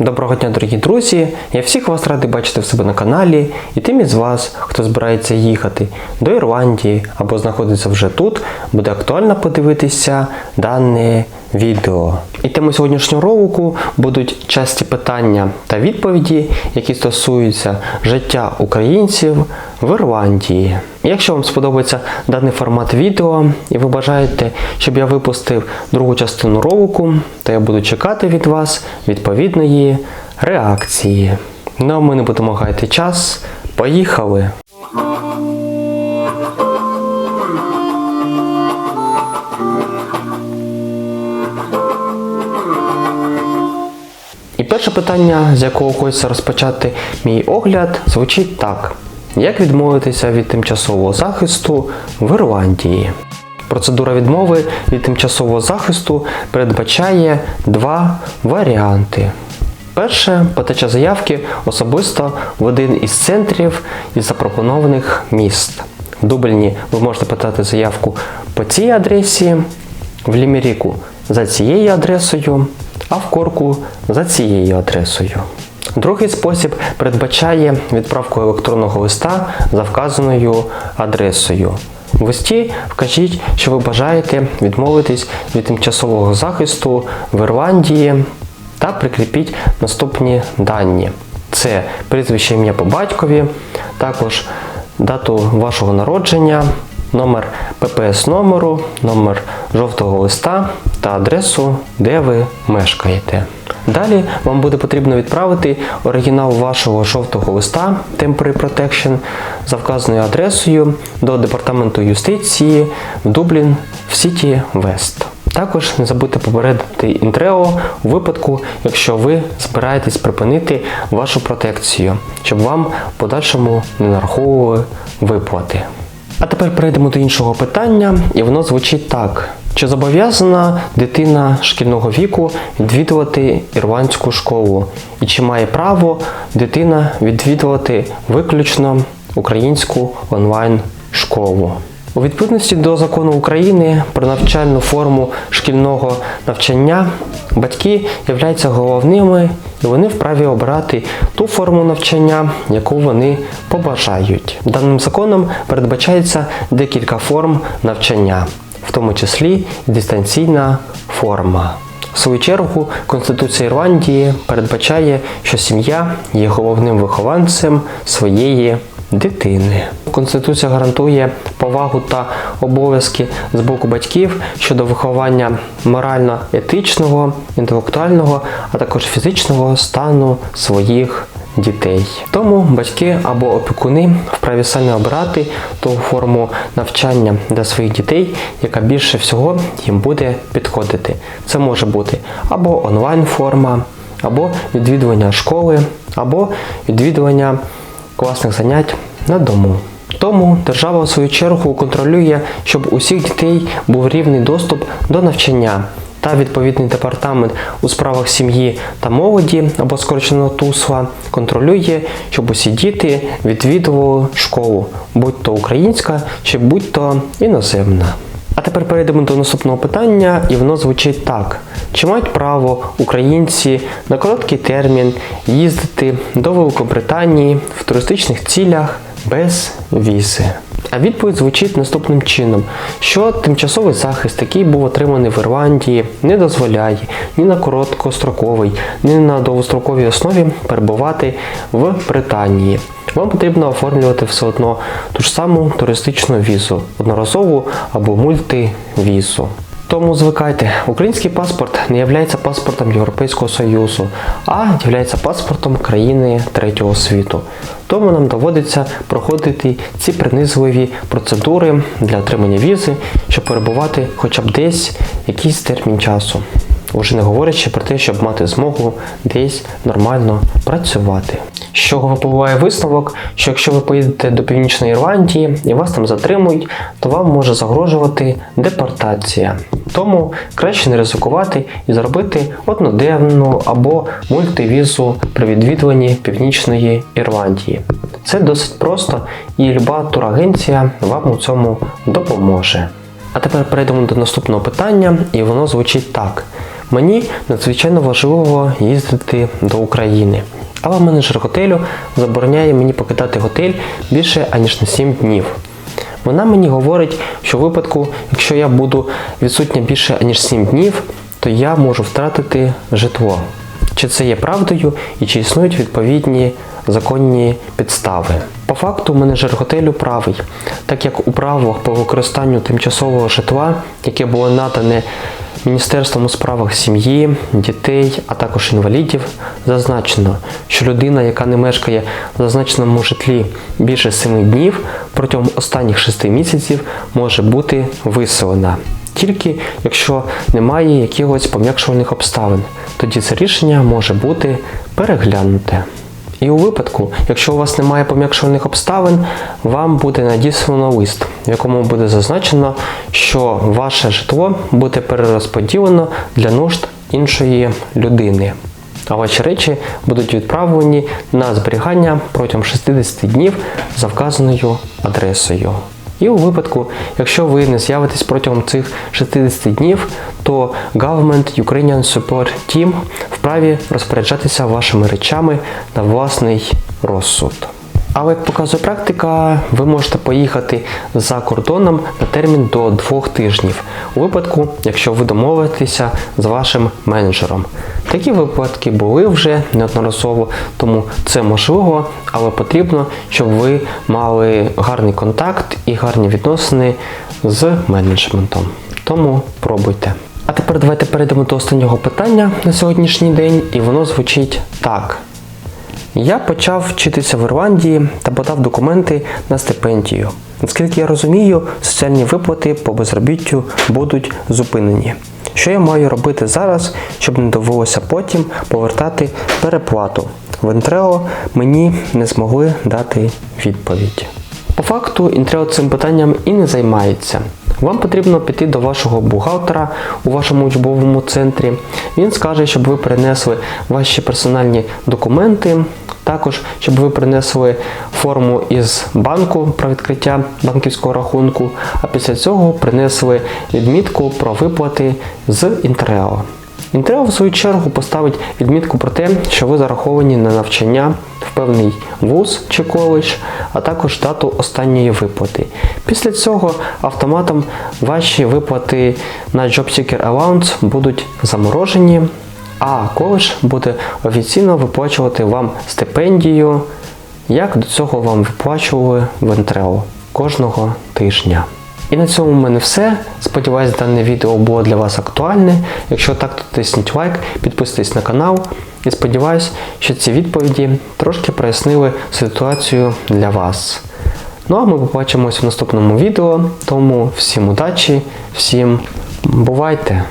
Доброго дня, дорогі друзі! Я всіх вас радий бачити в себе на каналі і тим із вас, хто збирається їхати до Ірландії або знаходиться вже тут, буде актуально подивитися дане відео. І тему сьогоднішнього ролику будуть часті питання та відповіді, які стосуються життя українців в Ірландії. Якщо вам сподобається даний формат відео і ви бажаєте, щоб я випустив другу частину ролику, то я буду чекати від вас відповідної реакції. Ну а ми не будемо гаяти час. Поїхали! І перше питання, з якого хочеться розпочати мій огляд, звучить так: як відмовитися від тимчасового захисту в Ірландії? Процедура відмови від тимчасового захисту передбачає два варіанти. Перше подача заявки особисто в один із центрів із запропонованих міст. В Дубліні ви можете подати заявку по цій адресі, в Лімеріку за цією адресою, а в Корку за цією адресою. Другий спосіб передбачає відправку електронного листа за вказаною адресою. В листі вкажіть, що ви бажаєте відмовитись від тимчасового захисту в Ірландії та прикріпіть наступні дані. Це прізвище ім'я по батькові, також дату вашого народження, номер ППС номеру, номер жовтого листа та адресу, де ви мешкаєте. Далі вам буде потрібно відправити оригінал вашого жовтого листа Temporary Protection за вказаною адресою до департаменту юстиції в Дублін в Сіті Вест. Також не забудьте попередити інтрео у випадку, якщо ви збираєтесь припинити вашу протекцію, щоб вам в подальшому не нараховували виплати. А тепер перейдемо до іншого питання, і воно звучить так: чи зобов'язана дитина шкільного віку відвідувати ірландську школу? І чи має право дитина відвідувати виключно українську онлайн школу? У відповідності до закону України про навчальну форму шкільного навчання батьки являються головними і вони вправі обирати ту форму навчання, яку вони побажають. Даним законом передбачається декілька форм навчання, в тому числі дистанційна форма. В свою чергу Конституція Ірландії передбачає, що сім'я є головним вихованцем своєї дитини. Конституція гарантує повагу та обов'язки з боку батьків щодо виховання морально-етичного, інтелектуального, а також фізичного стану своїх дітей. Тому батьки або опікуни вправі самі обирати ту форму навчання для своїх дітей, яка більше всього їм буде підходити. Це може бути або онлайн-форма, або відвідування школи, або відвідування класних занять на дому. Тому держава в свою чергу контролює, щоб у всіх дітей був рівний доступ до навчання. Та відповідний департамент у справах сім'ї та молоді або скорочено ТУСЛА контролює, щоб усі діти відвідували школу, будь то українська чи будь то іноземна. А тепер перейдемо до наступного питання, і воно звучить так: чи мають право українці на короткий термін їздити до Великобританії в туристичних цілях без візи? А відповідь звучить наступним чином, що тимчасовий захист, який був отриманий в Ірландії, не дозволяє ні на короткостроковий, ні на довгостроковій основі перебувати в Британії. Вам потрібно оформлювати все одно ту ж саму туристичну візу, одноразову або мультивізу. Тому звикайте, український паспорт не є паспортом Європейського Союзу, а є паспортом країни третього світу. Тому нам доводиться проходити ці принизливі процедури для отримання візи, щоб перебувати хоча б десь якийсь термін часу. Уже не говорячи про те, щоб мати змогу десь нормально працювати. З чого випливає висновок, що якщо ви поїдете до Північної Ірландії і вас там затримують, то вам може загрожувати депортація. Тому краще не ризикувати і зробити одноденну або мультивізу при відвідуванні Північної Ірландії. Це досить просто і люба турагенція вам у цьому допоможе. А тепер перейдемо до наступного питання, і воно звучить так: Мені надзвичайно важливо їздити до України. Але менеджер готелю забороняє мені покидати готель більше аніж на 7 днів. Вона мені говорить, що в випадку, якщо я буду відсутня більше аніж 7 днів, то я можу втратити житло. Чи це є правдою і чи існують відповідні законні підстави? По факту менеджер готелю правий, так як у правилах по використанню тимчасового житла, яке було надане Міністерством у справах сім'ї, дітей, а також інвалідів, зазначено, що людина, яка не мешкає в зазначеному житлі більше 7 днів, протягом останніх 6 місяців може бути виселена. Тільки якщо немає якихось пом'якшувальних обставин, тоді це рішення може бути переглянуте. І у випадку, якщо у вас немає пом'якшувальних обставин, вам буде надіслано лист, в якому буде зазначено, що ваше житло буде перерозподілено для нужд іншої людини. А ваші речі будуть відправлені на зберігання протягом 60 днів за вказаною адресою. І у випадку, якщо ви не з'явитесь протягом цих 60 днів, то Government Ukrainian Support Team вправі розпоряджатися вашими речами на власний розсуд. Але як показує практика, ви можете поїхати за кордоном на термін до двох тижнів, у випадку, якщо ви домовитеся з вашим менеджером. Такі випадки були вже неодноразово, тому це можливо, але потрібно, щоб ви мали гарний контакт і гарні відносини з менеджментом. Тому пробуйте. А тепер давайте перейдемо до останнього питання на сьогоднішній день, і воно звучить так. Я почав вчитися в Ірландії та подав документи на стипендію. Наскільки я розумію, соціальні виплати по безробіттю будуть зупинені. Що я маю робити зараз, щоб не довелося потім повертати переплату? В Інтрео мені не змогли дати відповідь. По факту Інтрео цим питанням і не займається. Вам потрібно піти до вашого бухгалтера у вашому учбовому центрі. Він скаже, щоб ви принесли ваші персональні документи, також щоб ви принесли форму із банку про відкриття банківського рахунку, а після цього принесли відмітку про виплати з Інтрео. Інтрео, в свою чергу, поставить відмітку про те, що ви зараховані на навчання певний вуз чи коледж, а також дату останньої виплати. Після цього автоматом ваші виплати на JobSeeker Allowance будуть заморожені, а коледж буде офіційно виплачувати вам стипендію, як до цього вам виплачували в Інтрео кожного тижня. І на цьому в мене все. Сподіваюсь, дане відео було для вас актуальне. Якщо так, то тисніть лайк, підписуйтесь на канал. І сподіваюсь, що ці відповіді трошки прояснили ситуацію для вас. Ну а ми побачимось в наступному відео. Тому всім удачі, всім бувайте!